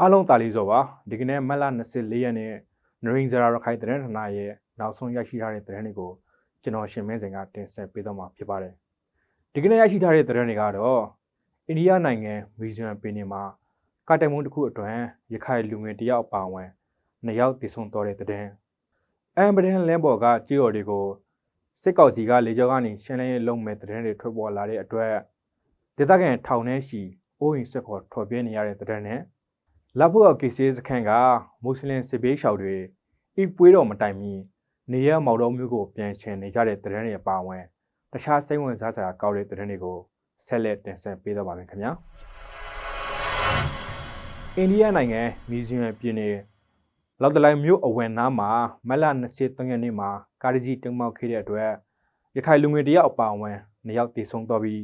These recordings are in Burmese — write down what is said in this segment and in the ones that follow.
အားလုံးတာလီစောပါဒီကနေ့မက်လ24ရက်နေ့နရင်းဇရာရခိုင်သတင်းဌာနရဲ့နောက်ဆုံးရရှိထားတဲ့သတင်းတွေကိုကျွန်တော်ရှင်မင်းစင်ကတင်ဆက်ပေးတော့မှာဖြစ်ပါတယ်ဒီကနေ့ရရှိထားတဲ့သတင်းတွေကတော့အိန္ဒိယနိုင်ငံမီဇီယံပင်နေမှာကတိုင်မုံတစ်ခုအတွင်းရခိုင်လူငယ်တယောက်ပါဝင်နှစ်ယောက်တည်ဆုံတော်တဲ့သတင်းအမ်ဘဒန်လန်ဘော်ကကြေးတော်တွေကိုစစ်ကောက်စီကလေကြောင်းကနေရှင်းလင်းရေးလုပ်မဲ့သတင်းတွေထွက်ပေါ်လာတဲ့အတွက်ဒေသခံထောင်ထဲရှိအိုးရင်ဆက်ခေါ်ထွက်ပြေးနေရတဲ့သတင်းနဲ့ လက်ဖို့ကေစီစခန်းကမွတ်စလင်စစ်ဘေးရှောင်တွေဤပွေးတော်မတိုင်မီနေရမော်တော်မျိုးကိုပြန်ချင်နေကြတဲ့သတင်းတွေပါဝင်တခြားစိတ်ဝင်စားစရာကောင်းတဲ့သတင်းတွေကိုဆက်လက်တင်ဆက်ပေးတော့ပါမယ်ခင်ဗျာအိန္ဒိယနိုင်ငံမီဇီယံပြည်နယ်လောက်တလိုက်မြို့အဝင်နားမှာမက်လ23ရက်နေ့မှာကားကြီးတုံမောက်ခဲ့တဲ့အတွက်ရခိုင်လူငယ်တယောက်အပါအဝင်နှစ်ယောက်တည်ဆုံတော့ပြီး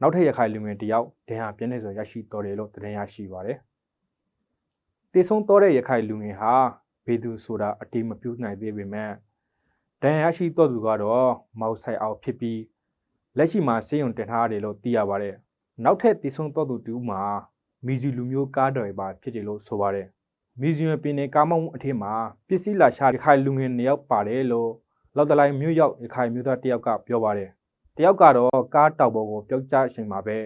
နောက်ထပ်ရခိုင်လူငယ်တယောက်ဒဏ်ရာပြင်းနေဆိုရရှိတော်တယ်လို့သတင်းရရှိပါတယ်။ တည်ဆုံတော့တဲ့ရခိုင်လူငယ်ဟာဘေသူဆိုတာအတိမပြုနိုင်သေးပေမဲ့ဒဏ်ရာရှိတော့သူကတော့မောက်ဆိုင်အောင်ဖြစ်ပြီးလက်ရှိမှာစေယုံတင်ထားရတယ်လို့သိရပါတယ်။နောက်ထပ်တည်ဆုံတော့သူတူမှာမီဇီလူမျိုးကားတော်ပါဖြစ်တယ်လို့ဆိုပါတယ်။မီဇီယံပြည်နယ်ကားမောင်းအထက်မှာပစ္စည်းလာရှာရခိုင်လူငယ်နှစ်ယောက်ပါတယ်လို့လောက်တလိုက်မြို့ရောက်ရခိုင်မြို့သားတယောက်ကပြောပါတယ်။တယောက်ကတော့ကားတောက်ပေါ်ကိုပျောက်ကျအချိန်မှာပဲ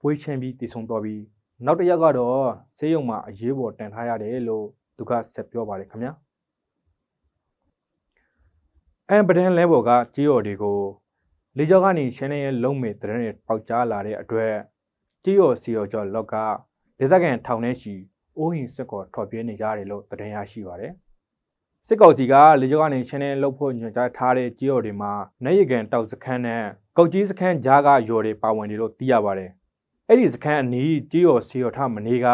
ပွေးချင်းပြီးတည်ဆုံတော့ပြီး နောက်တစ်ယောက်ကတော့ဆေးရုံမှာအရေးပေါ်တန်ထားရတယ်လို့သူကဆက်ပြောပါတယ်ခင်ဗျာ။အမ်ပဒန်လဲဘော်ကကြေးရော်တွေကိုလေကြောင်းကနေရှင်းလင်းရဲ့လုံးမဲ့တရင်တွေပေါက်ကြားလာတဲ့အတွက်ကြေးရော်စီရော်ကျော်လောက်ကဒေသခံထောင်ထဲရှိအိုးဟင်စစ်ကော်ထွက်ပြေးနေကြတယ်လို့သတင်းရရှိပါတယ်။စစ်ကောင်စီကလေကြောင်းကနေရှင်းလင်းလုပ်ဖို့ညွှန်ကြားထားတဲ့ကြေးရော်တွေမှာနိုင်ရကန်တောက်စခန်းနဲ့ကောက်ကြီးစခန်းကြားကရော်တွေပါဝင်တယ်လို့သိရပါတယ်။ အဲ့ဒီစခန်းအနီးကြေးရော်စီရော်ထမနေက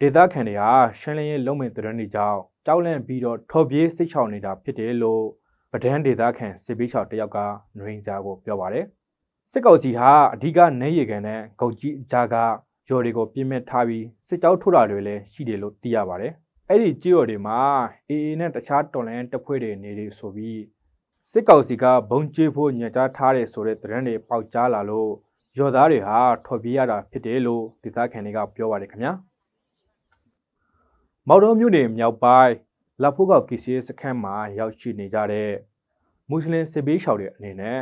ဒေသခံတွေဟာရှင်းလင်းရေးလုပ်မဲ့သတင်းတွေကြောင့်ကြောက်လန့်ပြီးတော့ထော်ပြေးစိတ်ချောင်နေတာဖြစ်တယ်လို့ဗဒန်းဒေသခံစစ်ပေးချောက်တယောက်ကနရင်းကြားကိုပြောပါတယ်။စစ်ကောင်စီဟာအဓိကနေရကန်နဲ့ကောက်ကြီးကြားကရော်တွေကိုပြင်းမဲ့ထားပြီးစစ်ကြောထိုးတာတွေလည်းရှိတယ်လို့သိရပါတယ်။အဲ့ဒီကြေးရော်တွေမှာအေအေနဲ့တခြားတော်လန်တပ်ဖွဲ့တွေနေတယ်ဆိုပြီးစစ်ကောင်စီကဘုံကျဲဖို့ညှကြားထားတယ်ဆိုတဲ့သတင်းတွေပေါက်ကြားလာလို့ ရော်သားတွေဟာထွက်ပြေးရတာဖြစ်တယ်လို့ဒေသခံတွေကပြောပါတယ်ခင်ဗျာ။မော်တော်မြို့နယ်မြောက်ပိုင်းလာဖို့ကကီစီစခန်းမှာရောက်ရှိနေကြတဲ့မွတ်စလင်စစ်ဘေးရှောင်တွေအနေနဲ့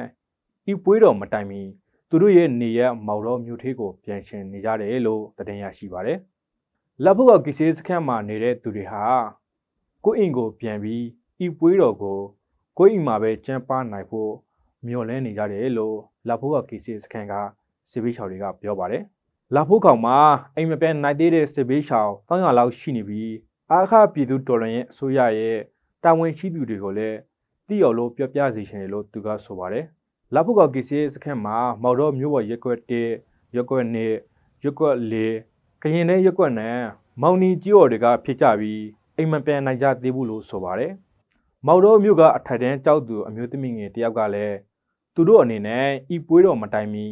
ဤပွေးတော်မတိုင်မီသူတို့ရဲ့နေရမော်တော်မြို့ထေးကိုပြန်ရှင်နေကြတယ်လို့သတင်းရရှိပါတယ်။လက်ဖို့ကကီစီစခန်းမှာနေတဲ့သူတွေဟာကိုယ့်အိမ်ကိုပြန်ပြီးဤပွေးတော်ကိုကိုယ့်အိမ်မှာပဲကျန်းပါနိုင်ဖို့မျှော်လင့်နေကြတယ်လို့လက်ဖို့ကကီစီစခန်းက စစ်ဘေးရှောင်တွေကပြောပါတယ်။လက်ဖို့ကောင်မှာအိမ်မပြန်နိုင်သေးတဲ့စစ်ဘေးရှောင်300လောက်ရှိနေပြီးအာခပြည်သူတော်လှန်ရေးအစိုးရရဲ့တာဝန်ရှိသူတွေကိုလည်းတိရော်လို့ပြောပြစီရှင်တယ်လို့သူကဆိုပါတယ်။လာဖုကောက်ကီစီစခန်းမှာမော်တော်မြို့ပေါ်ရက်ကွက်1ရက်ကွက်2ရက်ကွက်4ကရင်တဲ့ရက်ကွက်နဲ့မောင်နီကြီးော်တွေကဖြစ်ကြပြီးအိမ်မပြန်နိုင်ကြသေးဘူးလို့ဆိုပါတယ်။မော်တော်မြို့ကအထက်တန်းကြောက်သူအမျိုးသမီးငယ်တယောက်ကလည်းသူတို့အနေနဲ့ဤပွေးတော်မတိုင်မီ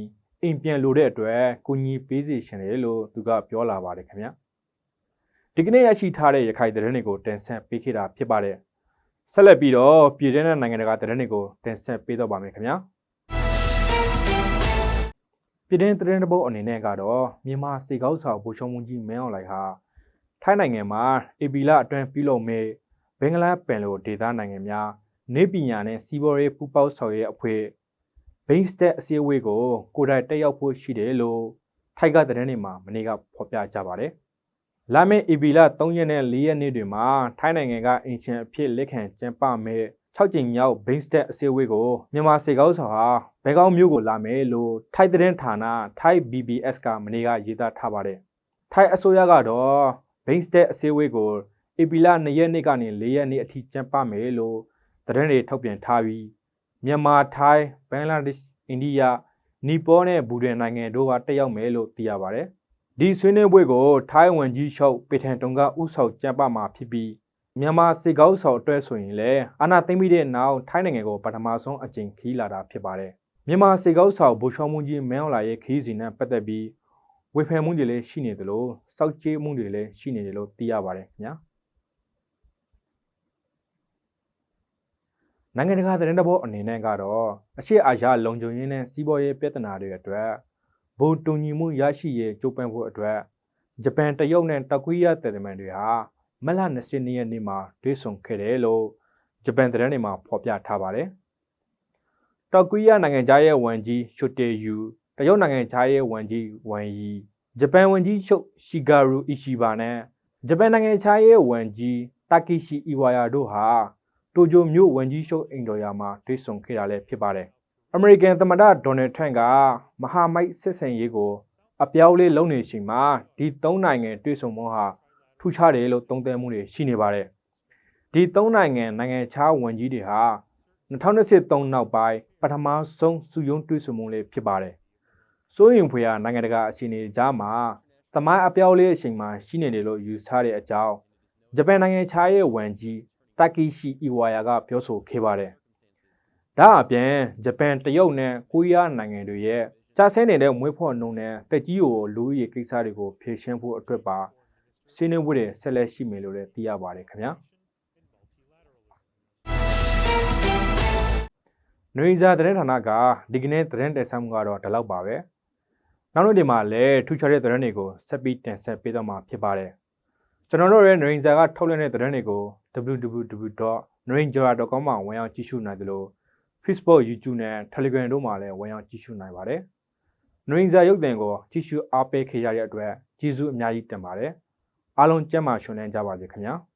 အိမ်ပြန်လို့တဲ့အတွက်ကိုကြီးပေးစီရှင်တယ်လို့သူကပြောလာပါတယ်ခင်ဗျာ။ဒီကနေ့ရရှိထားတဲ့ရခိုင်သတင်းတွေကိုတင်ဆက်ပေးခဲ့တာဖြစ်ပါတယ်။ဆက်လက်ပြီးတော့ပြည်ထတဲ့နိုင်ငံတကာသတင်းတွေကိုတင်ဆက်ပေးတော့ပါမယ်ခင်ဗျာ။ပြည်တွင်းသတင်းတပုတ်အနေနဲ့ကတော့မြန်မာစေကောက်ဆောင်ဘူချုံမွန်ကြီးမင်းအောင်လှိုင်ဟာထိုင်းနိုင်ငံမှာအေပီလာအတွင်းပြုလုပ်မဲ့ဘင်္ဂလားပင်လိုဒေသနိုင်ငံများနေပညာနဲ့စီးပွားရေးပူးပေါင်းဆောင်ရွက်အဖွဲ့ ဘိန်းစတက်အစည်းအဝေးကိုကိုယ်တိုင်တက်ရောက်ဖို့ရှိတယ်လို့ထိုက်ကသတင်းတွေမှာမနေ့ကဖော်ပြကြပါတယ်။လာမယ့်အေပီလာ3ရက်နဲ့4ရက်နေ့တွေမှာထိုင်းနိုင်ငံကအင်ရှင်အဖြစ်လက်ခံကျင်းပမဲ့6ကြိမ်မြောက်ဘိန်းစတက်အစည်းအဝေးကိုမြန်မာစေကောက်ဆောင်ဟာဘဲကောင်းမျိုးကိုလာမယ်လို့ထိုက်တဲ့ဌာနထိုက် BBS ကမနေ့ကရေးသားထားပါတယ်။ထိုက်အစိုးရကတော့ဘိန်းစတက်အစည်းအဝေးကိုဧပြီလ2ရက်နေ့ကနေ4ရက်နေ့အထိကျင်းပမယ်လို့သတင်းတွေထုတ်ပြန်ထားပြီးမြန်မာထိုင်းဘင်္ဂလားဒေ့ရှ် အိန္ဒိယနီပေါနဲ့ဘူဒန်နိုင်ငံတို့ကတက်ရောက်မယ်လို့သိရပါတယ်။ဒီဆွေးနွေးပွဲကိုထိုင်းဝန်ကြီးချုပ်ပေထန်တုံကဥဆောင်ကျင်းပမှာဖြစ်ပြီးမြန်မာစစ်ကောက်ဆောင်အတွက်ဆိုရင်လည်းအာဏာသိမ်းပြီးတဲ့နောက်ထိုင်းနိုင်ငံကိုပထမဆုံးအကြိမ်ခီးလာတာဖြစ်ပါတယ်။မြန်မာစစ်ကောက်ဆောင်ဘူရှောင်းမွန်ကြီးမင်းအောင်လာရဲ့ခီးစီနဲ့ပတ်သက်ပြီးဝေဖန်မှုတွေလည်းရှိနေသလိုစောက်ကြေးမှုတွေလည်းရှိနေတယ်လို့သိရပါတယ်ခင်ဗျာ။ နိုင်ငံတကာသတင်းတဘောအနေနဲ့ကတော့အရှိအာရှလုံခြုံရေးနဲ့စီးပွားရေးပြဿနာတွေအတွက်ဘုံတူညီမှုရရှိရေးကြိုးပမ်းဖို့အတွက်ဂျပန်တရုတ်နဲ့တောက်ကိုရီးယားတည်တမန်တွေဟာမက်လ22ရက်နေ့မှာတွေ့ဆုံခဲ့တယ်လို့ဂျပန်သတင်းတွေမှာဖော်ပြထားပါတယ်။တောက်ကိုရီးယားနိုင်ငံသားရဲ့ဝန်ကြီးရှူတေယူတရုတ်နိုင်ငံသားရဲ့ဝန်ကြီးဝမ်ယီဂျပန်ဝန်ကြီးချုပ်ရှီဂါရူအီရှီဘာနဲ့ဂျပန်နိုင်ငံသားရဲ့ဝန်ကြီးတာကီရှီအီဝါယာတို့ဟာ တိုကျိုမြို့ဝန်ကြီးချုပ်အိမ်တော်ယာမှာတွေ့ဆုံခဲ့တာလည်းဖြစ်ပါတယ်။အမေရိကန်သမ္မတဒေါ်နယ်ထရန့်ကမဟာမိတ်စစ်ဆင်ရေးကို အပြောင်းလေးလုပ်နေချိန်မှာဒီသုံးနိုင်ငံတွေ့ဆုံမှုဟာထူးခြားတယ်လို့သုံးသပ်မှုတွေရှိနေပါတယ်။ဒီသုံးနိုင်ငံနိုင်ငံခြားဝန်ကြီးတွေဟာ2023နောက်ပိုင်းပထမဆုံးစုယုံတွေ့ဆုံမှုလေးဖြစ်ပါတယ်။စိုးရင်ဖွေရနိုင်ငံတကာအခြေအနေကြားမှာသမိုင်းအပြောင်းလေးအချိန်မှာရှိနေတယ်လို့ယူဆတဲ့အကြောင်းဂျပန်နိုင်ငံခြားရေးဝန်ကြီး တာကီရှီအီဝါယာကပြောဆိုခဲ့ပါတယ်။ဒါအပြင်ဂျပန်တရုတ်နဲ့ကိုရီးယားနိုင်ငံတွေရဲ့ကြာဆင်းနေတဲ့မွေးဖွားနှုန်းနဲ့တက်ကြီးကိုလူဦးရေကိစ္စတွေကိုဖြေရှင်းဖို့အတွက်ပါဆွေးနွေးမှုတွေဆက်လက်ရှိမယ်လို့လည်းသိရပါတယ်ခင်ဗျာ။နှွေစာသတင်းဌာနကဒီကနေ့သတင်းတင်ဆက်မှုကတော့ဒီလောက်ပါပဲ။နောက်နေ့ဒီမှာလည်းထူးခြားတဲ့သတင်းတွေကိုဆက်ပြီးတင်ဆက်ပေးတော့မှာဖြစ်ပါတယ်။ကျွန်တော်တို့ရဲ့နှွေစာကထုတ်လွှင့်တဲ့သတင်းတွေကို www.nrinjara.com မှာဝင်ရောက်ကြည့်ရှုနိုင်သလို Facebook, YouTube နဲ့ Telegram တို့မှာလည်းဝင်ရောက်ကြည့်ရှုနိုင်ပါတယ်။နှွေစာရုပ်သံကိုကြည့်ရှုအားပေးခဲ့ရတဲ့အတွက်ကျေးဇူးအများကြီးတင်ပါတယ်။အားလုံးကျမ်းမာရှင်လန်းကြပါစေခင်ဗျာ။